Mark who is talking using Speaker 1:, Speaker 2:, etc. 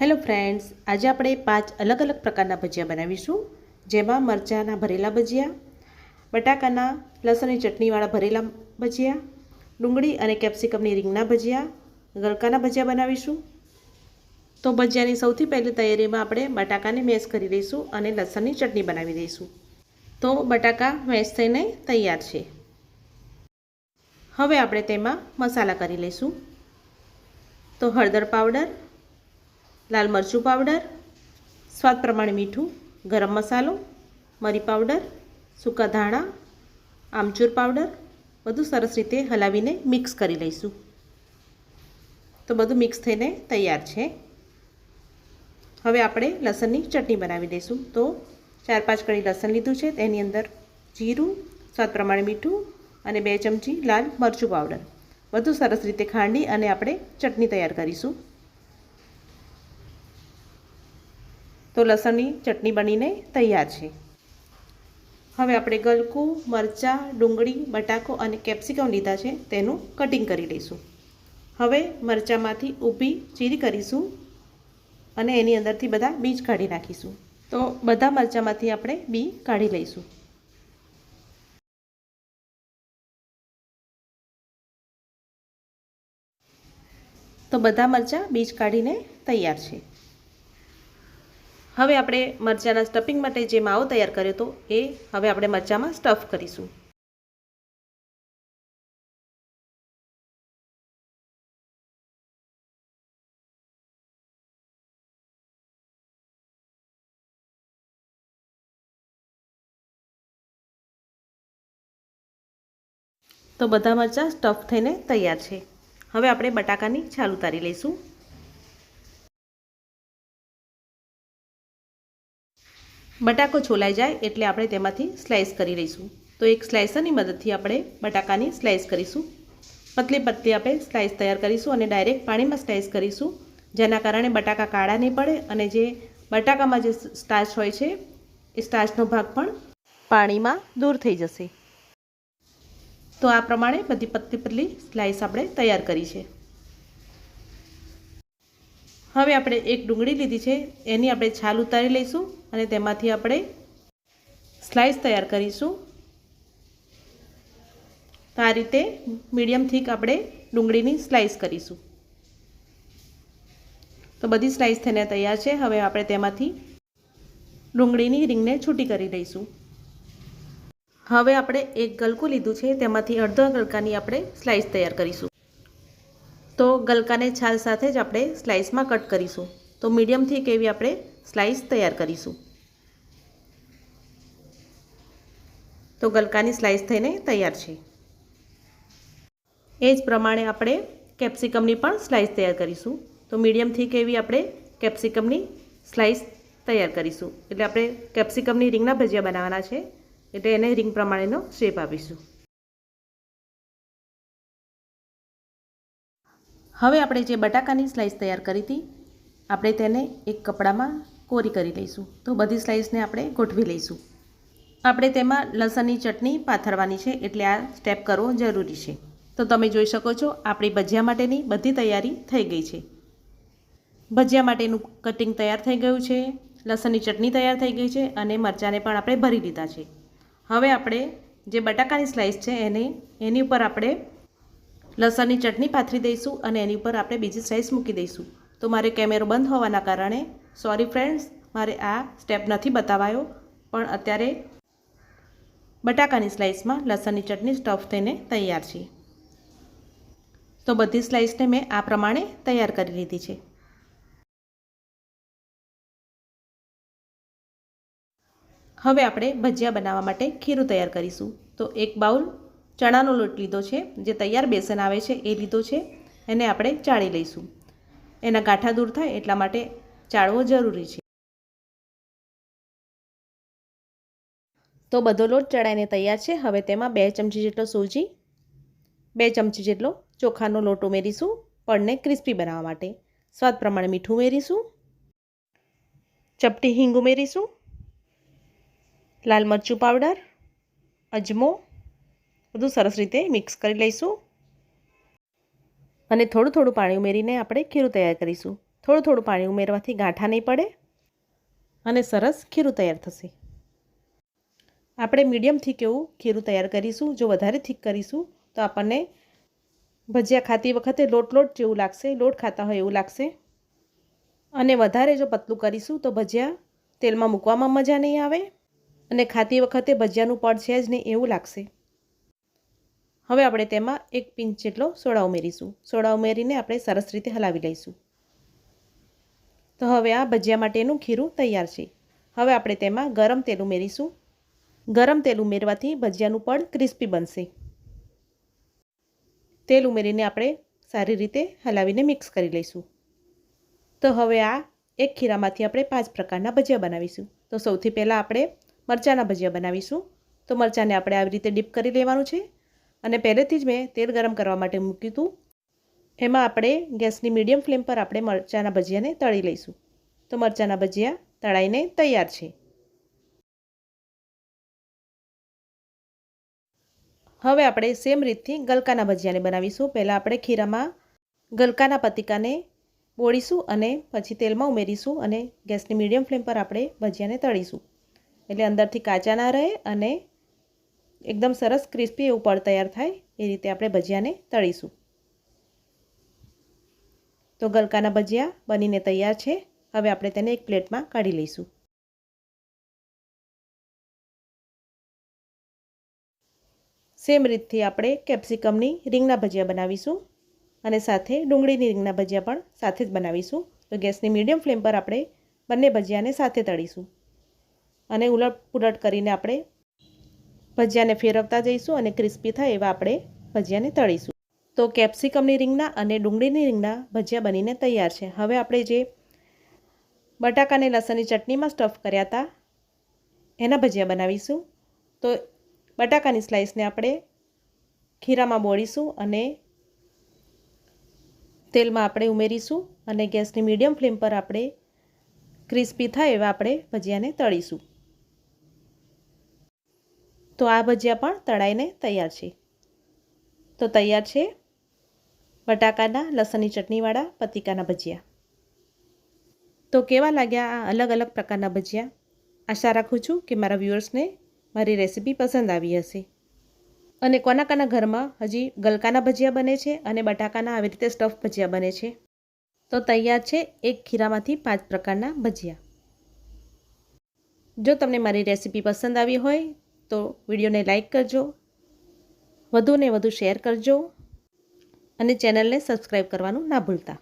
Speaker 1: Hello friends, આજે આપણે પાંચ અલગ અલગ પ્રકારના ભજીયા બનાવીશું. જેમાં મરચાંના ભરેલા ભજીયા, બટાકાના લસણની ચટણીવાળા ભરેલા ભજીયા, ડુંગળી અને કેપ્સિકમની રીંગના ભજીયા ગલકાના ભજીયા બનાવીશું. તો ભજીયાની સૌથી પહેલી તૈયારીમાં આપણે બટાકાને મેશ કરી દઈશું અને લસણની ચટણી બનાવી દઈશું. તો બટાકા મેશ થઈને તૈયાર છે. હવે આપણે તેમાં મસાલા કરી લઈશું. તો હળદર પાવડર લાલ મરચું પાવડર, સ્વાદ પ્રમાણે મીઠું, ગરમ મસાલો, મરી પાવડર, સૂકા ધાણા, આમચૂર પાવડર, બધું સરસ રીતે હલાવીને મિક્સ કરી લઈશું. તો બધું મિક્સ થઈને તૈયાર છે. હવે આપણે લસણની ચટણી બનાવી દઈશું. તો ચાર પાંચ કળી લસણ લીધું છે. તેની અંદર જીરું, સ્વાદ પ્રમાણે મીઠું અને બે ચમચી લાલ મરચું પાવડર. બધું સરસ રીતે ખાંડી અને આપણે ચટણી તૈયાર કરીશું. તો લસણની ચટણી બનીને તૈયાર છે. હવે આપણે ગલકું, મરચાં, ડુંગળી, બટાકો અને કેપ્સિકમ લીધા છે, તેનું કટિંગ કરી લઈશું. હવે મરચાંમાંથી ઊભી ચીરી કરીશું અને એની અંદરથી બધા બીજ કાઢી નાખીશું. તો બધા મરચાંમાંથી આપણે બી કાઢી લઈશું. તો બધા મરચાં બીજ કાઢીને તૈયાર છે. હવે આપણે મરચાંના સ્ટફિંગ માટે જે માવો તૈયાર કર્યો હતો, એ હવે આપણે મરચાંમાં સ્ટફ કરીશું. તો બધા મરચાં સ્ટફ થઈને તૈયાર છે. હવે આપણે બટાકાની છાલ ઉતારી લઈશું. બટાકો છોલાઈ જાય એટલે આપણે તેમાંથી સ્લાઇસ કરી લઈશું. તો એક સ્લાઇસરની મદદથી આપણે બટાકાની સ્લાઇસ કરીશું. પતલી પતલી આપણે સ્લાઇસ તૈયાર કરીશું અને ડાયરેક્ટ પાણીમાં સ્લાઇસ કરીશું. જેના કારણે બટાકા કાળા નહીં પડે અને જે બટાકામાં જે સ્ટાર્ચ હોય છે, એ સ્ટાર્ચનો ભાગ પણ પાણીમાં દૂર થઈ જશે. તો આ પ્રમાણે બધી પતલી પતલી સ્લાઇસ આપણે તૈયાર કરી છે. હવે આપણે એક ડુંગળી લીધી છે, એની આપણે છાલ ઉતારી લઈશું. અને તેમાંથી આપણે સ્લાઇસ તૈયાર કરીશું. તો આ રીતે મીડિયમ થીક આપણે ડુંગળીની સ્લાઇસ કરીશું. તો બધી સ્લાઇસ થઈને તૈયાર છે. હવે આપણે તેમાંથી ડુંગળીની રીંગને છૂટી કરી દઈશું. હવે આપણે એક ગલકું લીધું છે. તેમાંથી અડધો ગલકાની આપણે સ્લાઇસ તૈયાર કરીશું. તો ગલકાને છાલ સાથે જ આપણે સ્લાઇસમાં કટ કરીશું. તો મીડિયમથી કેવી આપણે સ્લાઇસ તૈયાર કરીશું. તો ગલકાની સ્લાઇસ થઈને તૈયાર છે. એ જ પ્રમાણે આપણે કેપ્સિકમની પણ સ્લાઇસ તૈયાર કરીશું. તો મીડિયમથી એવી આપણે કેપ્સિકમની સ્લાઇસ તૈયાર કરીશું. એટલે આપણે કેપ્સિકમની રીંગના ભજીયા બનાવવાના છે. એટલે એને રીંગ પ્રમાણેનો શેપ આપીશું. હવે આપણે જે બટાકાની સ્લાઇસ તૈયાર કરી હતી આપણે તેને એક કપડામાં કોરી કરી લઈશું. તો બધી સ્લાઇસને આપણે ગોઠવી લઈશું. આપણે તેમાં લસણની ચટણી પાથરવાની છે એટલે આ સ્ટેપ કરવો જરૂરી છે. તો તમે જોઈ શકો છો, આપણી ભજીયા માટેની બધી તૈયારી થઈ ગઈ છે. ભજીયા માટેનું કટિંગ તૈયાર થઈ ગયું છે, લસણની ચટણી તૈયાર થઈ ગઈ છે અને મરચાંને પણ આપણે ભરી લીધા છે. હવે આપણે જે બટાકાની સ્લાઇસ છે એને, એની ઉપર આપણે લસણની ચટણી પાથરી દઈશું અને એની ઉપર આપણે બીજી સ્લાઇસ મૂકી દઈશું. તો મારે કેમેરો બંધ હોવાના કારણે સોરી ફ્રેન્ડ્સ મારે આ સ્ટેપ નથી બતાવાયો. પણ અત્યારે બટાકાની સ્લાઇસમાં લસણની ચટણી સ્ટફ થઈને તૈયાર છે. તો બધી સ્લાઇસને મેં આ પ્રમાણે તૈયાર કરી લીધી છે. હવે આપણે ભજીયા બનાવવા માટે ખીરું તૈયાર કરીશું. તો એક બાઉલ ચણાનો લોટ લીધો છે, જે તૈયાર બેસન આવે છે એ લીધો છે, એને આપણે ચાળી લઈશું. એના ગાંઠા દૂર થાય એટલા માટે ચાળવો જરૂરી છે. તો બધો લોટ ચડાઈને તૈયાર છે. હવે તેમાં બે ચમચી જેટલો સૂજી, બે ચમચી જેટલો ચોખાનો લોટ ઉમેરીશું પડને ક્રિસ્પી બનાવવા માટે. સ્વાદ પ્રમાણે મીઠું ઉમેરીશું, ચપટી હિંગ ઉમેરીશું, લાલ મરચું પાવડર, અજમો, બધું સરસ રીતે મિક્સ કરી લઈશું. અને થોડું થોડું પાણી ઉમેરીને આપણે ખીરું તૈયાર કરીશું. થોડું થોડું પાણી ઉમેરવાથી ગાંઠા નહીં પડે અને સરસ ખીરું તૈયાર થશે. આપણે મીડિયમ થીક એવું ખીરું તૈયાર કરીશું. જો વધારે થીક કરીશું, તો આપણને ભજીયા ખાતી વખતે લોટ લોટ જેવું લાગશે. લોટ ખાતા હોય એવું લાગશે. અને વધારે જો પતલું કરીશું, તો ભજીયા તેલમાં મૂકવામાં મજા નહીં આવે. અને ખાતી વખતે ભજીયાનું પડ છે જ નહીં એવું લાગશે. હવે આપણે તેમાં એક પિંચ જેટલો સોડા ઉમેરીશું. સોડા ઉમેરીને આપણે સરસ રીતે હલાવી લઈશું. તો હવે આ ભજીયા માટેનું ખીરું તૈયાર છે. હવે આપણે તેમાં ગરમ તેલ ઉમેરીશું. ગરમ તેલ ઉમેરવાથી ભજીયાનું પડ ક્રિસ્પી બનશે. તેલ ઉમેરીને આપણે સારી રીતે હલાવીને મિક્સ કરી લઈશું. તો હવે આ એક ખીરામાંથી આપણે પાંચ પ્રકારના ભજીયા બનાવીશું. તો સૌથી પહેલાં આપણે મરચાંના ભજીયા બનાવીશું. તો મરચાંને આપણે આવી રીતે ડીપ કરી લેવાનું છે. અને પહેલેથી જ મેં તેલ ગરમ કરવા માટે મૂક્યું હતું. એમાં આપણે ગેસની મીડિયમ ફ્લેમ પર આપણે મરચાંના ભજીયાને તળી લઈશું. તો મરચાંના ભજીયા તળાઈને તૈયાર છે. હવે આપણે સેમ રીતથી ગલકાના ભજીયાને બનાવીશું. પહેલાં આપણે ખીરામાં ગલકાના પતિકાને બોળીશું અને પછી તેલમાં ઉમેરીશું અને ગેસની મીડિયમ ફ્લેમ પર આપણે ભજીયાને તળીશું. એટલે અંદરથી કાચા ના રહે અને એકદમ સરસ ક્રિસ્પી એવું પડ તૈયાર થાય, એ રીતે આપણે ભજીયાને તળીશું. તો ગલકાના ભજીયા બનીને તૈયાર છે, હવે આપણે તેને એક પ્લેટમાં કાઢી લઈશું. સેમ રીતથી આપણે કેપ્સિકમની રીંગના ભજીયા બનાવીશું અને સાથે ડુંગળીની રીંગના ભજીયા પણ સાથે જ બનાવીશું. તો ગેસની મીડિયમ ફ્લેમ પર આપણે બંને ભજીયાને સાથે તળીશું. અને ઉલટ પુલટ કરીને આપણે ભજીયાને ફેરવતા જઈશું અને ક્રિસ્પી થાય એવા આપણે ભજીયાને તળીશું. તો કેપ્સિકમની રીંગના અને ડુંગળીની રીંગના ભજીયા બનીને તૈયાર છે. હવે આપણે જે બટાકાને લસણની ચટણીમાં સ્ટફ કર્યા હતા, એના ભજીયા બનાવીશું. તો બટાકાની સ્લાઇસને આપણે ખીરામાં બોળીશું અને તેલમાં આપણે ઉમેરીશું અને ગેસની મીડિયમ ફ્લેમ પર આપણે ક્રિસ્પી થાય એવા આપણે ભજીયાને તળીશું. તો આ ભજીયા પણ તળાઈને તૈયાર છે. તો તૈયાર છે બટાકાના, લસણની ચટણીવાળા, પતિકાના ભજીયા. તો કેવા લાગ્યા આ અલગ અલગ પ્રકારના ભજીયા? આશા રાખું છું કે મારા વ્યુઅર્સને મારી રેસીપી પસંદ આવી હશે. અને કોના કોના ઘરમાં હજી ગલકાના ભજીયા બને છે અને બટાકાના આવી રીતે સ્ટફ ભજીયા બને છે? તો તૈયાર છે એક ખીરામાંથી પાંચ પ્રકારના ભજીયા. જો તમને મારી રેસીપી પસંદ આવી હોય તો વિડીયોને લાઇક કરજો વધુને વધુ શેર કરજો અને ચેનલને સબસ્ક્રાઈબ કરવાનું ના ભૂલતા.